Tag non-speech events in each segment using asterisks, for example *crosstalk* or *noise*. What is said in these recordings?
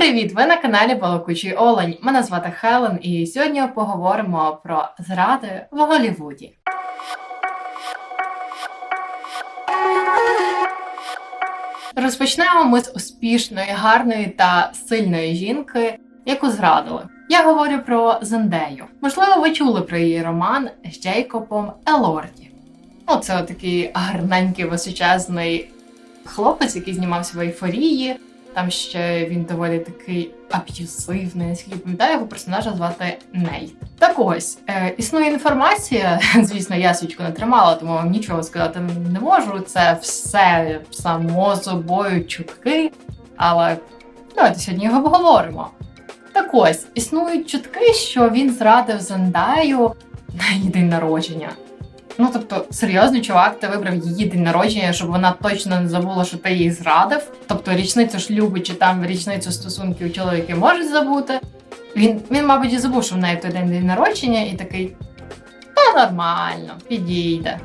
привіт! Ви на каналі Балакучий Олень. Мене звати Хелен, і сьогодні поговоримо про зради в Голлівуді. Розпочнемо ми з успішної, гарної та сильної жінки, яку зрадили. Я говорю про Зендею. Можливо, ви чули про її роман з Джейкобом Елорді. Ну, це такий гарненький височезний хлопець, який знімався в ейфорії. Там ще він доволі такий аб'юсивний, наскільки пам'ятаю, його персонажа звати Нейт. Так ось е, існує інформація. *laughs* Звісно, я свічку не тримала, тому вам нічого сказати не можу. Це все само собою чутки. Але давайте сьогодні його обговоримо. Так ось існують чутки, що він зрадив Зендаю на її день народження. Ну, тобто, серйозно, чувак, ти вибрав її день народження, щоб вона точно не забула, що ти її зрадив. Тобто річницю шлюбу чи там річницю стосунків чоловіки можуть забути. Він, він, мабуть, і забув, що в неї той день день народження, і такий. Та нормально, підійде.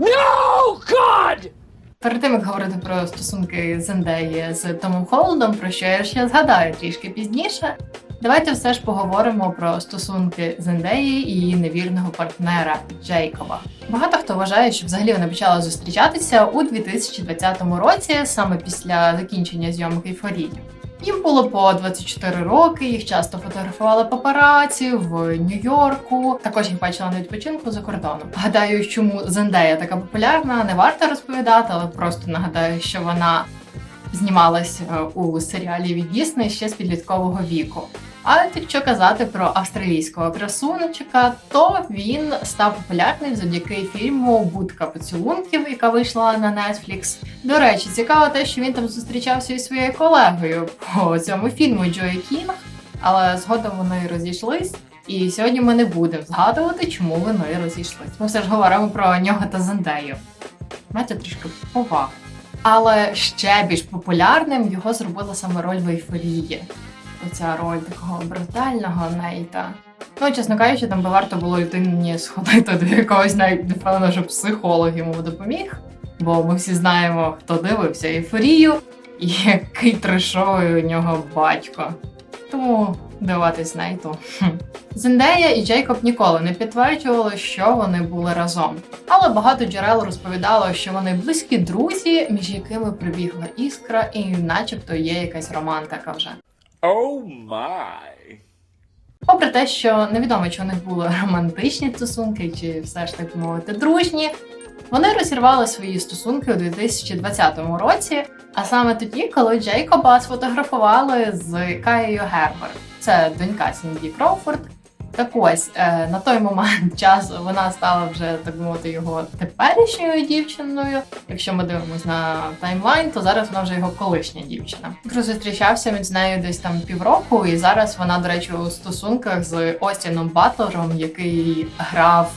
No, God! Перед тим як говорити про стосунки Зендеї з Томом Холландом, про що я ще згадаю трішки пізніше. Давайте все ж поговоримо про стосунки Зендеї і її невірного партнера Джейкоба. Багато хто вважає, що взагалі вони почали зустрічатися у 2020 році, саме після закінчення зйомок ейфорії. Їм було по 24 роки, їх часто фотографували папараці в Нью-Йорку. Також їх бачила на відпочинку за кордоном. Гадаю, чому Зендея така популярна, не варто розповідати, але просто нагадаю, що вона знімалась е, у серіалі від Дісней ще з підліткового віку. А якщо казати про австралійського красунчика, то він став популярним завдяки фільму Будка поцілунків, яка вийшла на Netflix. До речі, цікаво те, що він там зустрічався із своєю колегою по цьому фільму Джої Кінг, але згодом вони розійшлись. І сьогодні ми не будемо згадувати, чому вони розійшлись. Ми все ж говоримо про нього та Зендею. Знаєте, трішки поваги. Але ще більш популярним його зробила саме роль в ейфорії. Оця роль такого брутального Нейта. Ну, чесно кажучи, там би варто було людині сходити до якогось навіть напевно, що психолог йому допоміг. Бо ми всі знаємо, хто дивився ейфорію і який трешовий у нього батько. Тому дивитись Нейту. Зендея і Джейкоб ніколи не підтверджували, що вони були разом. Але багато джерел розповідало, що вони близькі друзі, між якими прибігла іскра, і начебто є якась романтика вже. Oh my. Попри те, що невідомо, чи у них були романтичні стосунки, чи все ж так мовити дружні, вони розірвали свої стосунки у 2020 році, а саме тоді, коли Джейкоба сфотографували з Каєю Гербер. Це донька Сінді Кроуфорд. Так ось е, на той момент *laughs* часу вона стала вже так мовити його теперішньою дівчиною. Якщо ми дивимося на таймлайн, то зараз вона вже його колишня дівчина. Зустрічався він з нею десь там півроку, і зараз вона, до речі, у стосунках з Остіном Батлером, який грав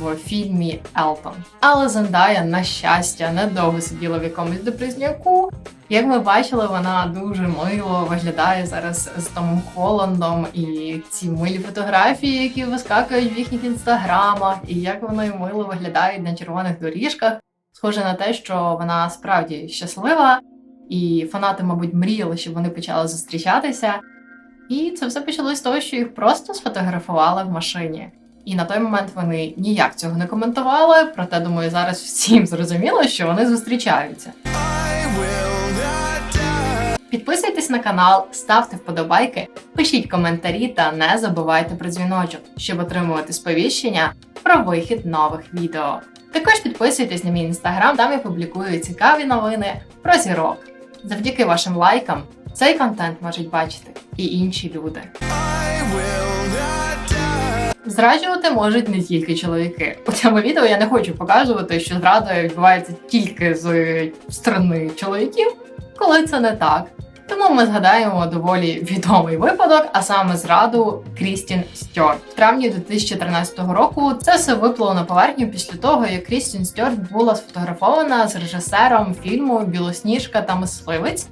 в фільмі Елтон. Але Зендая, на щастя, недовго сиділа в якомусь депризняку. Як ми бачили, вона дуже мило виглядає зараз з Томом Холландом і ці милі фотографії, які вискакують в їхніх інстаграмах, і як вони мило виглядають на червоних доріжках. Схоже на те, що вона справді щаслива, і фанати, мабуть, мріяли, щоб вони почали зустрічатися. І це все почалось з того, що їх просто сфотографували в машині. І на той момент вони ніяк цього не коментували. Проте, думаю, зараз всім зрозуміло, що вони зустрічаються. Підписуйтесь на канал, ставте вподобайки, пишіть коментарі та не забувайте про дзвіночок, щоб отримувати сповіщення про вихід нових відео. Також підписуйтесь на мій інстаграм, там я публікую цікаві новини про зірок. Завдяки вашим лайкам цей контент можуть бачити і інші люди. Зраджувати можуть не тільки чоловіки. У цьому відео я не хочу показувати, що зрада відбувається тільки з сторони чоловіків, коли це не так. Тому ми згадаємо доволі відомий випадок, а саме зраду Крістін Стюарт. В травні 2013 року це все виплило на поверхню після того, як Крістін Стюарт була сфотографована з режисером фільму Білосніжка та мисливець.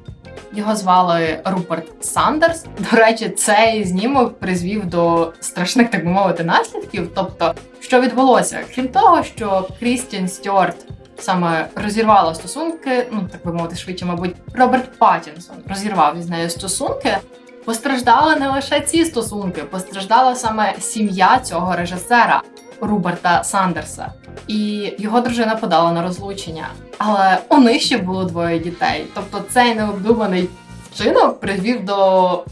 Його звали Руперт Сандерс. До речі, цей знімок призвів до страшних, так би мовити, наслідків. Тобто, що відбулося? Крім того, що Крістін Стюарт саме розірвала стосунки, ну так би мовити швидше, мабуть, Роберт Паттінсон розірвав із нею стосунки. Постраждали не лише ці стосунки, постраждала саме сім'я цього режисера Руберта Сандерса, і його дружина подала на розлучення. Але у них ще було двоє дітей. Тобто цей необдуманий вчинок привів до,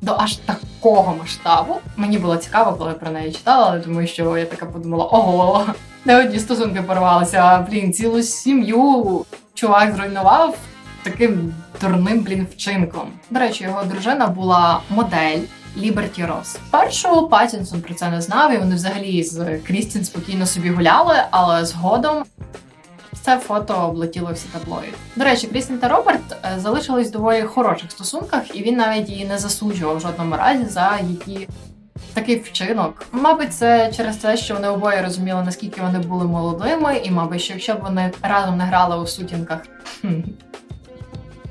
до аж такого масштабу. Мені було цікаво, коли про неї читала, але тому що я така подумала: ого, не одні стосунки порвалися, а блін, цілу сім'ю чувак зруйнував таким дурним блін вчинком. До речі, його дружина була модель. Ліберті Рос. Спершу Паттінсон про це не знав, і вони взагалі з Крістін спокійно собі гуляли, але згодом це фото облетіло всі таблої. До речі, Крістін та Роберт е, залишились в доволі хороших стосунках, і він навіть її не засуджував в жодному разі за її такий вчинок. Мабуть, це через те, що вони обоє розуміли, наскільки вони були молодими, і мабуть, що якщо б вони разом не грали у сутінках.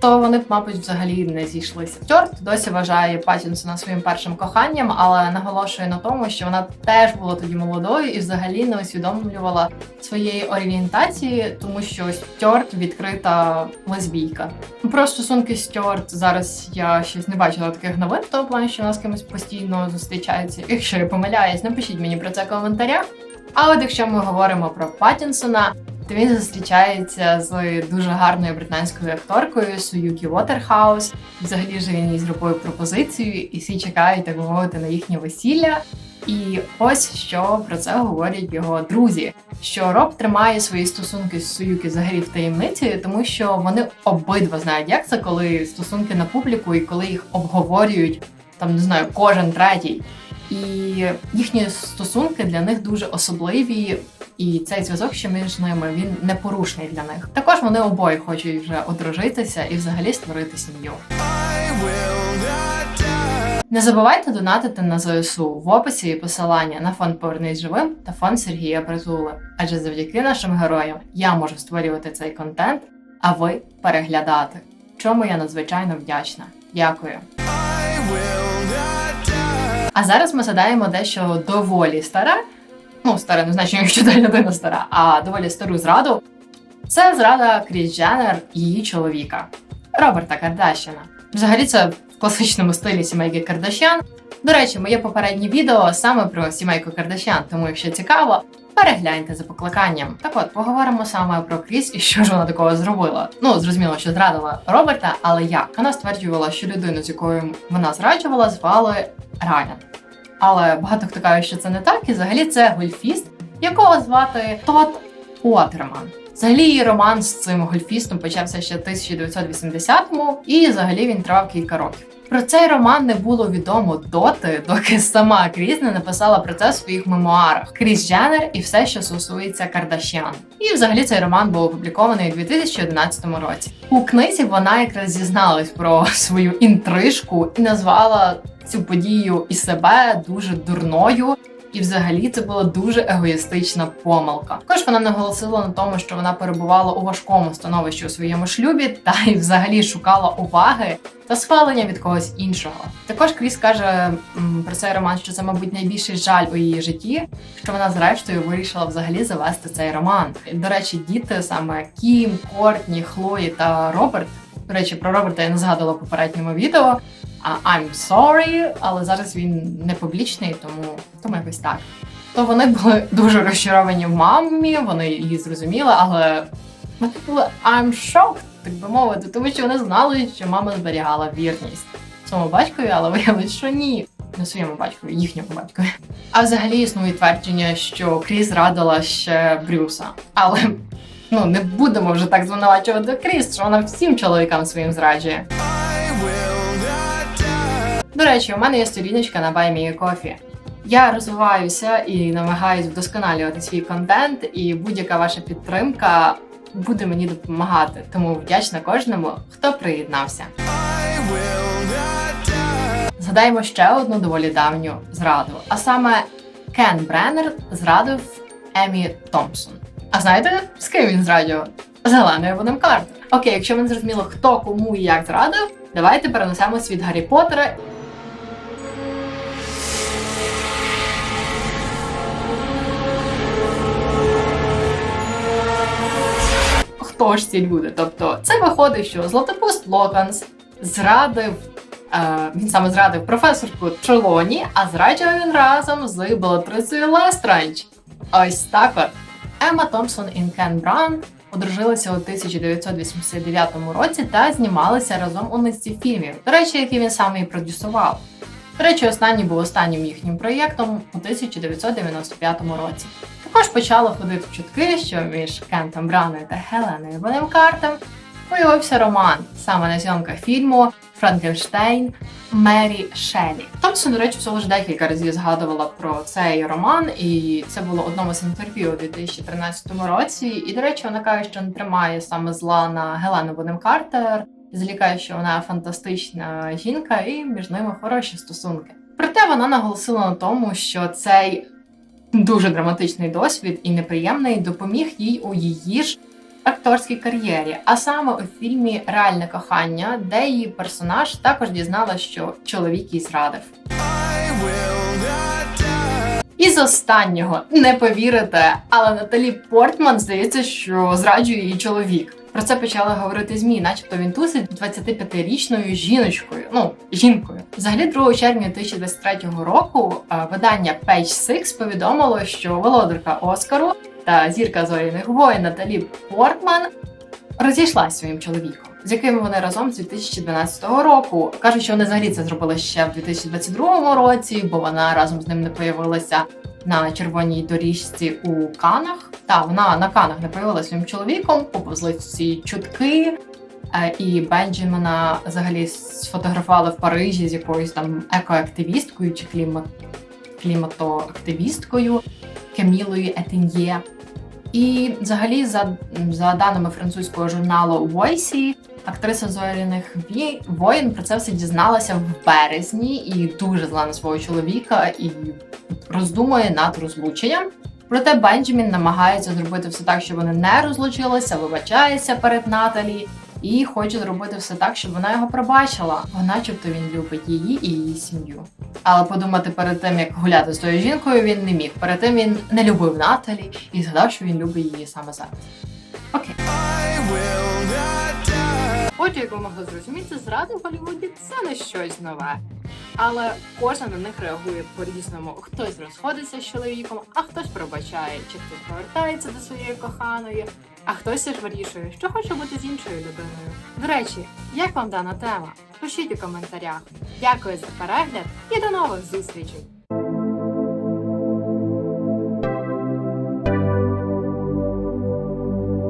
То вони б, мабуть, взагалі не зійшлися. Стюарт досі вважає Паттінсона своїм першим коханням, але наголошує на тому, що вона теж була тоді молодою і взагалі не усвідомлювала своєї орієнтації, тому що Стюарт відкрита лесбійка. Про стосунки Стюарт зараз я щось не бачила таких новин, тому плані, що вона з кимось постійно зустрічається. Якщо я помиляюсь, напишіть мені про це в коментарях. А от якщо ми говоримо про Паттінсона, то він зустрічається з дуже гарною британською акторкою Суюкі Уотерхаус. Взагалі ж він їй зробив пропозицію, і всі чекають, так би мовити, на їхнє весілля. І ось що про це говорять його друзі. Що Роб тримає свої стосунки з Суюкі взагалі в таємниці, тому що вони обидва знають, як це, коли стосунки на публіку і коли їх обговорюють там, не знаю, кожен третій. І їхні стосунки для них дуже особливі, і цей зв'язок, що між ними, він непорушний для них. Також вони обоє хочуть вже одружитися і взагалі створити сім'ю. Не забувайте донатити на ЗСУ в описі і посилання на фонд Повернись живим та фонд Сергія Притули. Адже завдяки нашим героям я можу створювати цей контент, а ви переглядати. Чому я надзвичайно вдячна. Дякую. А зараз ми згадаємо дещо доволі старе. Ну, старе, не значить, якщо та людина стара, а доволі стару зраду. Це зрада Кріс Дженнер і її чоловіка Роберта Кардашяна. Взагалі, це в класичному стилі сімейки Кардашян. До речі, моє попереднє відео саме про сімейку Кардашян, тому якщо цікаво, перегляньте за покликанням. Так от, поговоримо саме про Кріс і що ж вона такого зробила. Ну, зрозуміло, що зрадила Роберта, але як? Вона стверджувала, що людину, з якою вона зраджувала, звали Райан. Але багато хто каже, що це не так, і взагалі це гольфіст, якого звати Тод Уотерман. Взагалі роман з цим гольфістом почався ще в 1980-му, і взагалі він тривав кілька років. Про цей роман не було відомо доти, доки сама Кріс не написала про це в своїх мемуарах Кріс Дженнер і все, що стосується Кардашян. І взагалі цей роман був опублікований у 2011 році. У книзі вона якраз зізналась про свою інтрижку і назвала цю подію і себе дуже дурною. І взагалі це була дуже егоїстична помилка. Також вона наголосила на тому, що вона перебувала у важкому становищі у своєму шлюбі, та й взагалі шукала уваги та схвалення від когось іншого. Також Кріс каже про цей роман, що це, мабуть, найбільший жаль у її житті, що вона зрештою вирішила взагалі завести цей роман. До речі, діти саме Кім, Кортні, Хлої та Роберт. До речі, про Роберта я не згадувала в попередньому відео. I'm sorry, але зараз він не публічний, тому, тому якось так. То вони були дуже розчаровані в мамі, вони її зрозуміли, але вони були I'm shocked, так би мовити, тому що вони знали, що мама зберігала вірність своєму батькові, але виявилось, що ні. Не своєму батькові, їхньому батькові. А взагалі існує твердження, що Кріс радила ще Брюса. Але ну не будемо вже так звинувачувати Кріс, що вона всім чоловікам своїм зраджує. До речі, у мене є сторіночка на Buy Me. Я розвиваюся і намагаюсь вдосконалювати свій контент, і будь-яка ваша підтримка буде мені допомагати. Тому вдячна кожному, хто приєднався. Згадаємо ще одну доволі давню зраду. А саме Кен Бреннер зрадив Емі Томпсон. А знаєте, з ким він зрадив? З Геленою Бонем Картер. Окей, якщо ви не зрозуміло, хто кому і як зрадив, давайте перенесемось від Гаррі Поттера хто ж ці люди. Тобто, це виходить, що Златопуст Локонс зрадив. е, Він саме зрадив професорку Трелоні, а зраджував він разом з Белатрицею Лестранч. Ось так от. Емма Томпсон і Кен Бран одружилися у 1989 році та знімалися разом у низці фільмів, до речі, які він саме і продюсував. До речі, останній був останнім їхнім проєктом у 1995 році. Також почало ходити чутки, що між Кентом Браною та Хеленою Бонем Картем появився роман саме на зйомках фільму Франкенштейн Мері Шелі. Томпсон, до речі, всього ж декілька разів згадувала про цей роман, і це було одному з інтерв'ю у 2013 році. І, до речі, вона каже, що не тримає саме зла на Гелену Бонем Картер, злікає, що вона фантастична жінка, і між ними хороші стосунки. Проте вона наголосила на тому, що цей дуже драматичний досвід і неприємний допоміг їй у її ж акторській кар'єрі, а саме у фільмі Реальне кохання, де її персонаж також дізналась, що чоловік їй зрадив. І з останнього не повірите, але Наталі Портман здається, що зраджує її чоловік. Про це почали говорити змі, начебто він тусить з 25-річною жіночкою. Ну жінкою. Взагалі, 2 червня 2023 року е, видання Page Six повідомило, що володарка Оскару та зірка зоряних воїн Наталі Портман розійшлася своїм чоловіком, з яким вони разом з 2012 року. Кажуть, що вони взагалі це зробили ще в 2022 році, бо вона разом з ним не появилася на червоній доріжці у Канах. Та вона на Канах не появилася своїм чоловіком, поповзли ці чутки. Е, І Бенджамена взагалі сфотографували в Парижі з якоюсь там екоактивісткою чи клімат... кліматоактивісткою Кемілою Етеньє. І взагалі, за, за даними французького журналу Voice, актриса зоряних воїн про це все дізналася в березні і дуже зла на свого чоловіка і роздумує над розлученням. Проте Бенджамін намагається зробити все так, щоб вони не розлучилися, вибачається перед Наталі і хоче зробити все так, щоб вона його пробачила, бо начебто він любить її і її сім'ю. Але подумати перед тим, як гуляти з тою жінкою, він не міг. Перед тим він не любив Наталі і згадав, що він любить її саме зараз. Окей. Отже, як ви могли зрозуміти, зради в Голлівуді це не щось нове. Але кожен на них реагує по-різному. Хтось розходиться з чоловіком, а хтось пробачає, чи хтось повертається до своєї коханої, а хтось ж вирішує, що хоче бути з іншою людиною. До речі, як вам дана тема? Пишіть у коментарях. Дякую за перегляд і до нових зустрічей!